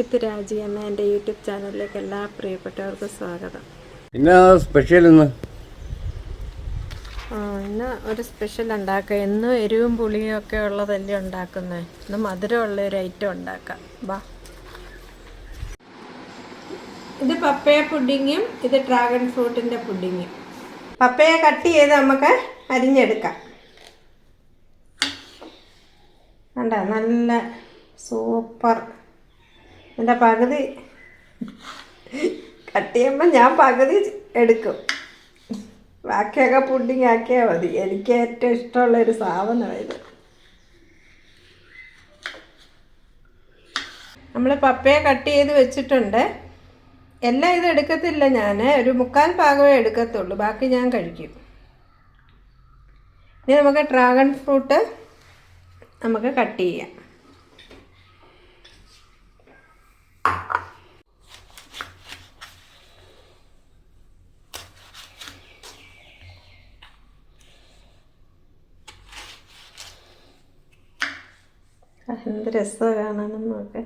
വിത്ത് രാജി എന്ന എന്റെ യൂട്യൂബ് ചാനലിലേക്ക് എല്ലാ പ്രിയപ്പെട്ടവർക്കും സ്വാഗതം. പിന്നെ സ്പെഷ്യൽ ഇന്ന്? ആ, ഇന്ന് ഒരു സ്പെഷ്യൽ ഉണ്ടാക്കുക എന്നും എരിവും പുളിയും ഒക്കെ ഉള്ളതല്ലേ ഉണ്ടാക്കുന്നത് ഇന്ന് മധുരമുള്ള ഒരു ഐറ്റം ഉണ്ടാക്കാം. വാ. ഇത് പപ്പയ പുഡിങ്ങും ഇത് ഡ്രാഗൺ ഫ്രൂട്ടിന്റെ പുഡിങ്ങും. പപ്പയ കട്ട് ചെയ്ത് നമുക്ക് അരിഞ്ഞെടുക്കാം. കണ്ട നല്ല സൂപ്പർ എന്റെ പകുതി കട്ട് ചെയ്യുമ്പോൾ ഞാൻ പകുതി എടുക്കും. ബാക്കിയൊക്കെ പുഡിങ് ആക്കിയാൽ മതി. എനിക്ക് ഏറ്റവും ഇഷ്ടമുള്ളൊരു ഇത്. നമ്മൾ പപ്പയെ കട്ട് ചെയ്ത് വെച്ചിട്ടുണ്ട്. എല്ലാം ഇത് എടുക്കത്തില്ല ഞാൻ ഒരു മുക്കാൽ ഭാഗമേ എടുക്കത്തുള്ളൂ. ബാക്കി ഞാൻ കഴിക്കും. ഇനി നമുക്ക് ഡ്രാഗൺ ഫ്രൂട്ട് നമുക്ക് കട്ട് ചെയ്യാം. എന്ത് രസമാണ് കാണാനും ഒക്കെ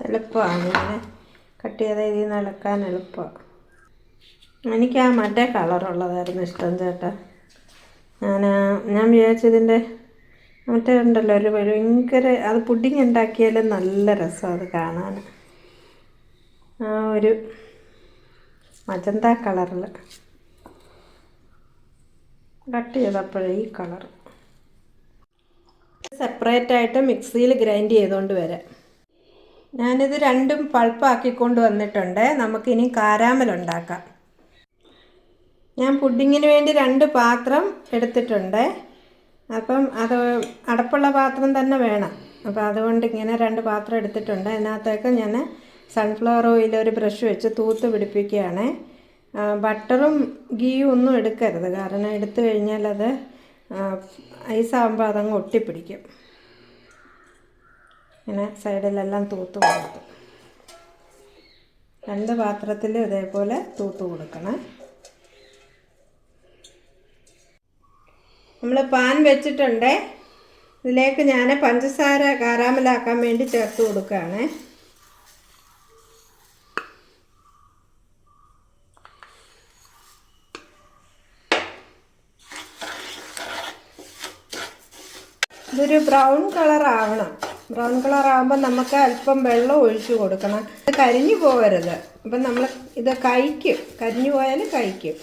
എളുപ്പമാണ് ഇങ്ങനെ കട്ട് ചെയ്ത ഇതിൽ നിന്ന് ഇളക്കാൻ എളുപ്പമാണ് എനിക്ക് ആ മറ്റേ കളറുള്ളതായിരുന്നു ഇഷ്ടം ചേട്ടാ. ഞാൻ ഞാൻ വിചാരിച്ചതിന്റെ മറ്റേ ഉണ്ടല്ലോ ഒരു ഭയങ്കര അത് പുഡിങ് ഉണ്ടാക്കിയാലും നല്ല രസം അത് കാണാൻ ആ ഒരു മജന്ത കളറിൽ കട്ട് ചെയ്തപ്പോഴേ ഈ കളർ സെപ്പറേറ്റ് ആയിട്ട് മിക്സിയിൽ ഗ്രൈൻഡ് ചെയ്തുകൊണ്ട് വരാം. ഞാനിത് രണ്ടും പൾപ്പാക്കിക്കൊണ്ട് വന്നിട്ടുണ്ട്. നമുക്കിനി കാരാമൽ ഉണ്ടാക്കാം. ഞാൻ പുഡിങ്ങിന് വേണ്ടി രണ്ട് പാത്രം എടുത്തിട്ടുണ്ട്. അപ്പം അത് അടപ്പുള്ള പാത്രം തന്നെ വേണം. അപ്പോൾ അതുകൊണ്ട് ഇങ്ങനെ രണ്ട് പാത്രം എടുത്തിട്ടുണ്ട്. അതിനകത്തേക്ക് ഞാൻ സൺഫ്ലവർ ഓയിൽ ഒരു ബ്രഷ് വെച്ച് തൂത്ത് പിടിപ്പിക്കുകയാണ്. ബട്ടറും ഗീയും ഒന്നും എടുക്കരുത്. കാരണം എടുത്തു കഴിഞ്ഞാൽ അത് ഐസാകുമ്പോൾ അതങ്ങ് ഒട്ടിപ്പിടിക്കും. ഇങ്ങനെ സൈഡിലെല്ലാം തൂത്ത് കൊടുക്കും. രണ്ട് പാത്രത്തിലും ഇതേപോലെ തൂത്ത് കൊടുക്കണം. നമ്മൾ പാൻ വെച്ചിട്ടുണ്ട്. ഇതിലേക്ക് ഞാൻ പഞ്ചസാര കാരാമലാക്കാൻ വേണ്ടി ചേർത്ത് കൊടുക്കുകയാണ്. ഇതൊരു ബ്രൗൺ കളർ ആവണം. ബ്രൗൺ കളർ ആകുമ്പോൾ നമുക്ക് അല്പം വെള്ളം ഒഴിച്ചു കൊടുക്കണം. ഇത് കരിഞ്ഞു പോകരുത്. അപ്പം നമ്മൾ ഇത് കഴിക്കും. കരിഞ്ഞു പോയാൽ കഴിക്കും.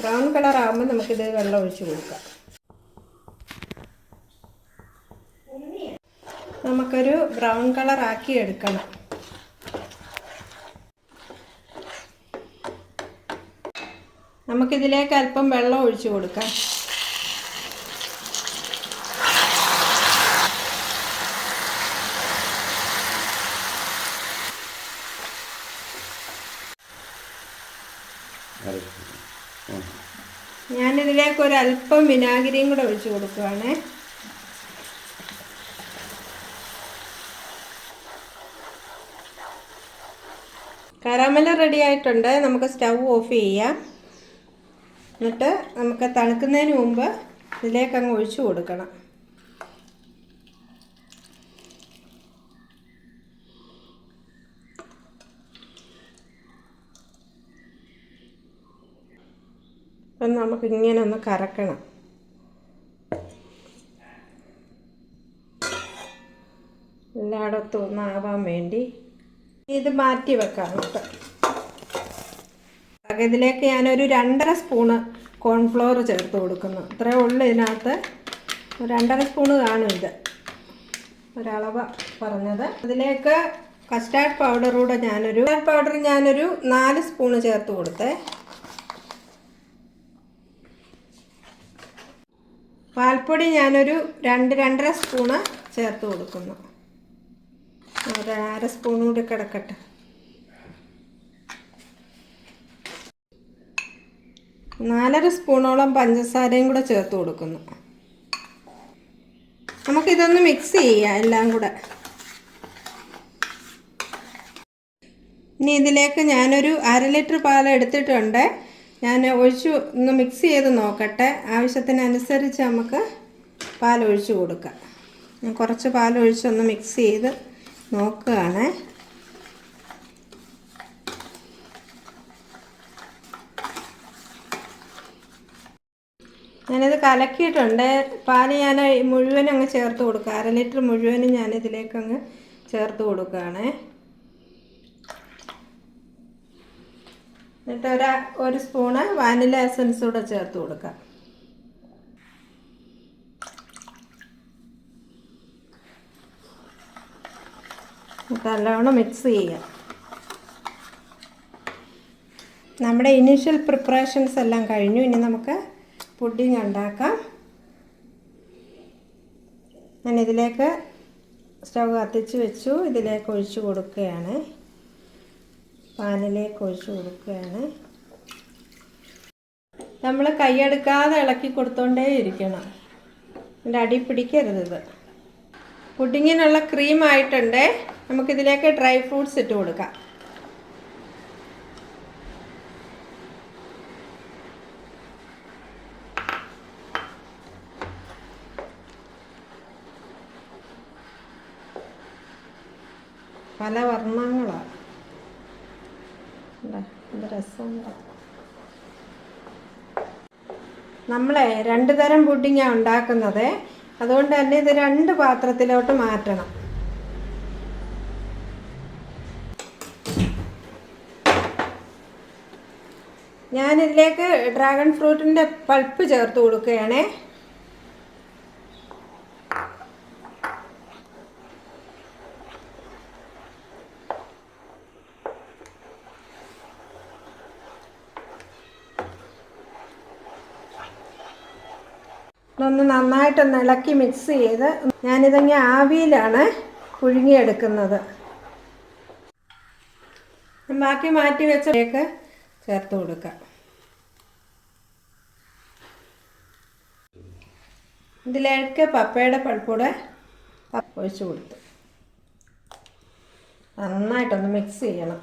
ബ്രൗൺ കളർ ആകുമ്പോൾ നമുക്കിത് വെള്ളം ഒഴിച്ചു കൊടുക്കാം. നമുക്കൊരു ബ്രൗൺ കളർ ആക്കി എടുക്കണം. നമുക്കിതിലേക്ക് അല്പം വെള്ളം ഒഴിച്ചു കൊടുക്കാം. ഞാനിതിലേക്ക് ഒരു അല്പം വിനാഗിരിയും കൂടെ ഒഴിച്ചു കൊടുക്കുവാണേ. കരാമല റെഡി ആയിട്ടുണ്ട്. നമുക്ക് സ്റ്റൗ ഓഫ് ചെയ്യാം. എന്നിട്ട് നമുക്ക് തണുക്കുന്നതിന് മുമ്പ് ഇതിലേക്ക് അങ്ങ് ഒഴിച്ചു കൊടുക്കണം. അപ്പം നമുക്ക് ഇങ്ങനെ ഒന്ന് കറക്കണം. എല്ലായിടത്തും ഒന്നാവാൻ വേണ്ടി ഇത് മാറ്റി വെക്കാം കേട്ടോ. ഇതിലേക്ക് ഞാനൊരു രണ്ടര സ്പൂണ് കോൺഫ്ലോർ ചേർത്ത് കൊടുക്കുന്നു. ഇത്രയേ ഉള്ളൂ ഇതിനകത്ത്. രണ്ടര സ്പൂണ് കാണും ഇത്. ഒരളവ് പറഞ്ഞത്. അതിലേക്ക് കസ്റ്റാർഡ് പൗഡർ കൂടെ ഞാനൊരു കസ്റ്റാർഡ് പൗഡർ ഞാനൊരു നാല് സ്പൂണ് ചേർത്ത് കൊടുത്തേ. പാൽപ്പൊടി ഞാനൊരു രണ്ട് രണ്ടര സ്പൂണ് ചേർത്ത് കൊടുക്കുന്നു. ഒരു അര സ്പൂൺ കൂടി കിടക്കട്ടെ. നാലര സ്പൂണോളം പഞ്ചസാരയും കൂടെ ചേർത്ത് കൊടുക്കുന്നു. നമുക്കിതൊന്ന് മിക്സ് ചെയ്യാം എല്ലാം കൂടെ. ഇനി ഇതിലേക്ക് ഞാനൊരു അര ലിറ്റർ പാൽ എടുത്തിട്ടുണ്ട്. ഞാൻ ഒഴിച്ചു ഒന്ന് മിക്സ് ചെയ്ത് നോക്കട്ടെ. ആവശ്യത്തിനനുസരിച്ച് നമുക്ക് പാൽ ഒഴിച്ചു കൊടുക്കാം. ഞാൻ കുറച്ച് പാൽ ഒഴിച്ചൊന്ന് മിക്സ് ചെയ്ത് നോക്കുകയാണ് ഞാനിത് കലക്കിയിട്ടുണ്ട്. പാൽ ഞാൻ മുഴുവനും അങ്ങ് ചേർത്ത് കൊടുക്കുക. അര ലിറ്റർ മുഴുവനും ഞാൻ ഇതിലേക്ക് അങ്ങ് ചേർത്ത് കൊടുക്കുകയാണ്. എന്നിട്ട് ഒരു സ്പൂണ് വാനില എസൻസ് കൂടെ ചേർത്ത് കൊടുക്കാം നല്ലവണ്ണം മിക്സ് ചെയ്യുക നമ്മുടെ ഇനീഷ്യൽ പ്രിപ്പറേഷൻസ് എല്ലാം കഴിഞ്ഞു. ഇനി നമുക്ക് പുഡിങ് ഉണ്ടാക്കാം. ഞാൻ ഇതിലേക്ക് സ്റ്റവ് കത്തിച്ച് വെച്ചു. ഇതിലേക്ക് ഒഴിച്ചു കൊടുക്കുകയാണ്. പാനിലേക്ക് ഒഴിച്ചു കൊടുക്കുകയാണ്. നമ്മൾ കൈയെടുക്കാതെ ഇളക്കി കൊടുത്തോണ്ടേ ഇരിക്കണം. ഇതിന്റെ അടി പിടിക്കരുത് പുഡിങ്ങിനുള്ള ക്രീം ആയിട്ടുണ്ട്. നമുക്കിതിലേക്ക് ഡ്രൈ ഫ്രൂട്ട്സ് ഇട്ട് കൊടുക്കാം. പല വർണങ്ങളാണ് നമ്മളെ രണ്ട് തരം പുഡിങ്ങാണ് ഉണ്ടാക്കുന്നത്. അതുകൊണ്ട് തന്നെ ഇത് രണ്ട് പാത്രത്തിലോട്ട് മാറ്റണം. ഞാനിതിലേക്ക് ഡ്രാഗൺ ഫ്രൂട്ടിന്റെ പൾപ്പ് ചേർത്ത് കൊടുക്കുകയാണ്. ഒന്ന് നന്നായിട്ടൊന്ന് ഇളക്കി മിക്സ് ചെയ്ത് ഞാനിതങ്ങ് ആവിയിലാണ് പുഴുങ്ങിയെടുക്കുന്നത്. ബാക്കി മാറ്റി വെച്ചേക്ക് ചേർത്ത് കൊടുക്കാം. ഇതിലേക്ക് പപ്പയുടെ പൾപ്പൂടെ ഒഴിച്ചു കൊടുത്തു. നന്നായിട്ടൊന്ന് മിക്സ് ചെയ്യണം.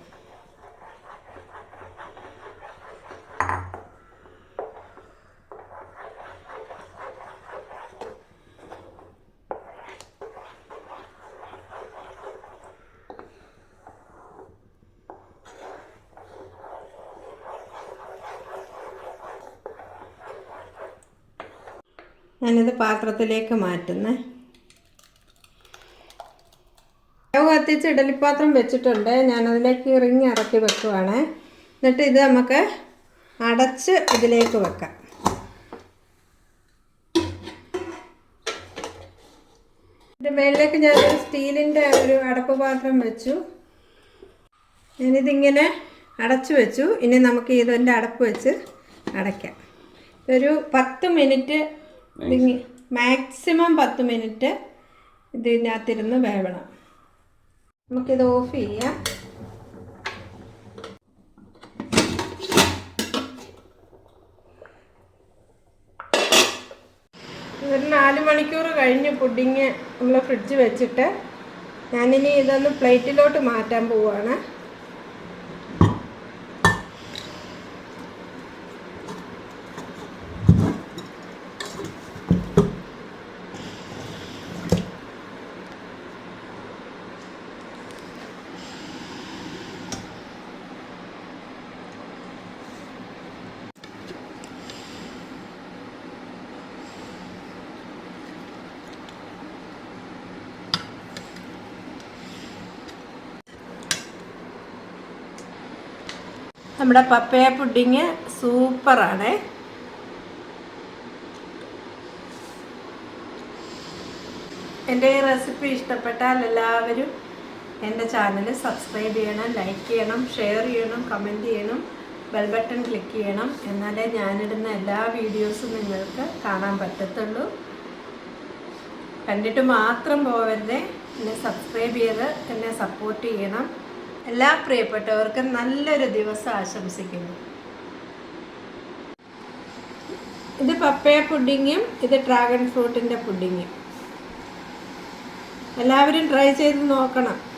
ഞാനിത് പാത്രത്തിലേക്ക് മാറ്റുന്നേ. സ്റ്റവ് കത്തിച്ച് ഇഡലിപ്പാത്രം വെച്ചിട്ടുണ്ട്. ഞാനതിലേക്ക് റിങ് ഇറക്കി വെക്കുവാണ്. എന്നിട്ട് ഇത് നമുക്ക് അടച്ച് ഇതിലേക്ക് വെക്കാം. ഇതിന്റെ മേളിലേക്ക് ഞാൻ സ്റ്റീലിന്റെ ഒരു അടപ്പ് പാത്രം വെച്ചു. ഞാനിതിങ്ങനെ അടച്ചു വെച്ചു. ഇനി നമുക്ക് ഇതിന്റെ അടപ്പ് വെച്ച് അടയ്ക്കാം. ഒരു പത്ത് മിനിറ്റ് മാക്സിമം പത്ത് മിനിറ്റ് ഇതിനകത്തിരുന്ന് വേവണം. നമുക്കിത് ഓഫ് ചെയ്യാം. ഒരു നാല് മണിക്കൂർ കഴിഞ്ഞ് പുഡിങ് നമ്മൾ ഫ്രിഡ്ജ് വെച്ചിട്ട് ഞാനിനി ഇതൊന്ന് പ്ലേറ്റിലോട്ട് മാറ്റാൻ പോവുകയാണ് നമ്മുടെ പപ്പയ പുഡിങ് സൂപ്പറാണ്. എന്റെ ഈ റെസിപ്പി ഇഷ്ടപ്പെട്ടാൽ എല്ലാവരും എന്റെ ചാനൽ സബ്സ്ക്രൈബ് ചെയ്യണം ലൈക്ക് ചെയ്യണം ഷെയർ ചെയ്യണം കമന്റ് ചെയ്യണം ബെൽ ബട്ടൺ ക്ലിക്ക് ചെയ്യണം എന്നാലേ ഞാനിടുന്ന എല്ലാ വീഡിയോസും നിങ്ങൾക്ക് കാണാൻ പറ്റത്തുള്ളൂ. കണ്ടിട്ട് മാത്രം പോവരുത് എന്നെ സബ്സ്ക്രൈബ് ചെയ്ത് എന്നെ സപ്പോർട്ട് ചെയ്യണം. എല്ലാ പ്രിയപ്പെട്ടവർക്കും നല്ലൊരു ദിവസം ആശംസിക്കുന്നു. ഇത് പപ്പയ പുഡിങ്ങും ഇത് ഡ്രാഗൺ ഫ്രൂട്ടിന്റെ പുഡിങ്ങും. എല്ലാവരും ട്രൈ ചെയ്ത് നോക്കണം.